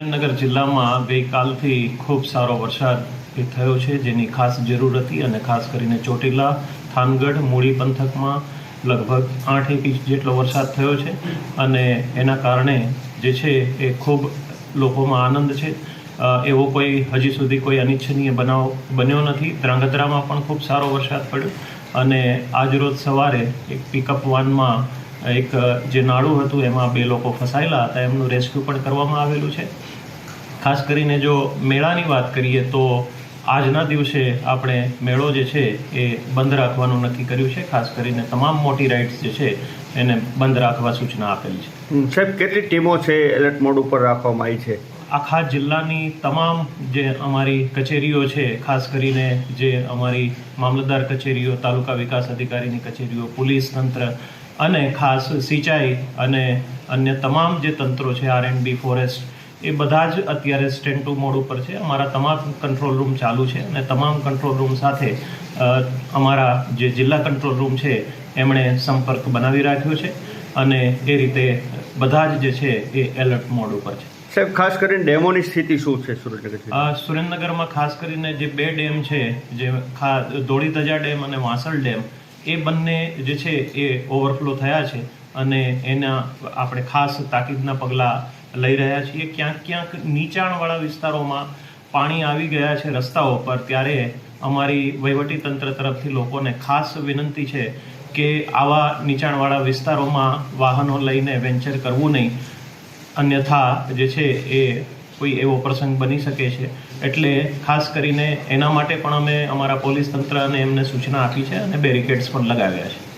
સુરેન્દ્રનગર જિલ્લામાં ગઈકાલથી ખૂબ સારો વરસાદ થયો છે, જેની ખાસ જરૂર હતી અને ખાસ કરીને ચોટીલા, થાનગઢ, મૂળી પંથકમાં લગભગ આઠ એક ઇંચ જેટલો વરસાદ થયો છે અને એના કારણે જે છે એ ખૂબ લોકોમાં આનંદ છે. એવો કોઈ હજી સુધી કોઈ અનિચ્છનીય બનાવ બન્યો નથી. ધ્રાંગધ્રામાં પણ ખૂબ સારો વરસાદ પડ્યો અને આજરોજ સવારે એક પિકઅપ વાનમાં એક જે નાળું હતું, એમાં બે લોકો ફસાયેલા હતા. એમનું રેસ્ક્યુ પણ કરવામાં આવેલું છે. ખાસ કરીને જો મેળાની વાત કરીએ તો આજના દિવસે આપણે મેળો જે છે, એ બંધ રાખવાનું નક્કી કર્યું છે. ખાસ કરીને તમામ મોટી રાઇડ્સ જે છે, એને બંધ રાખવા સૂચના આપેલી છે. સાહેબ, કેટલી ટીમો છે એલર્ટ મોડ ઉપર રાખવામાં આવી છે? આખા જિલ્લાની તમામ જે અમારી કચેરીઓ છે, ખાસ કરીને જે અમારી મામલતદાર કચેરીઓ, તાલુકા વિકાસ અધિકારીની કચેરીઓ, પોલીસ તંત્ર અને ખાસ સિંચાઈ અને અન્ય તમામ જે તંત્રો છે આર એન્ડ બી ફોરેસ્ટ એ બધા જ અત્યારે સ્ટેન્ડ ટુ મોડ ઉપર છે. અમારા તમામ કંટ્રોલ રૂમ ચાલુ છે અને તમામ કંટ્રોલ રૂમ સાથે અમારા જે જિલ્લા કંટ્રોલ રૂમ છે, એમણે સંપર્ક બનાવી રાખ્યો છે અને એ રીતે બધા જ જે છે, એ એલર્ટ મોડ ઉપર છે. સાહેબ, ખાસ કરીને ડેમોની સ્થિતિ શું છે સુરેન્દ્રનગર સુરેન્દ્રનગરમાં ખાસ કરીને જે બે ડેમ છે, જે ખા ધોળીધજા ડેમ અને વાસળ ડેમ, એ બંને જે છે એ ઓવરફ્લો થયા છે અને એના આપણે ખાસ તાકીદના પગલાં લઈ રહ્યા છીએ. ક્યાંક ક્યાંક નીચાણવાળા વિસ્તારોમાં પાણી આવી ગયા છે રસ્તાઓ પર, ત્યારે અમારી વહીવટી તંત્ર તરફથી લોકોને ખાસ વિનંતી છે કે આવા નીચાણવાળા વિસ્તારોમાં વાહનો લઈને વેન્ચર કરવું નહીં. અન્યથા જે છે એ કોઈ એવો પ્રસંગ બની શકે છે. એટલે ખાસ કરીને એના માટે પણ અમે અમારા પોલીસ તંત્ર અને એમને સૂચના આપી છે અને બેરિકેડ્સ પણ લગાવ્યા છે.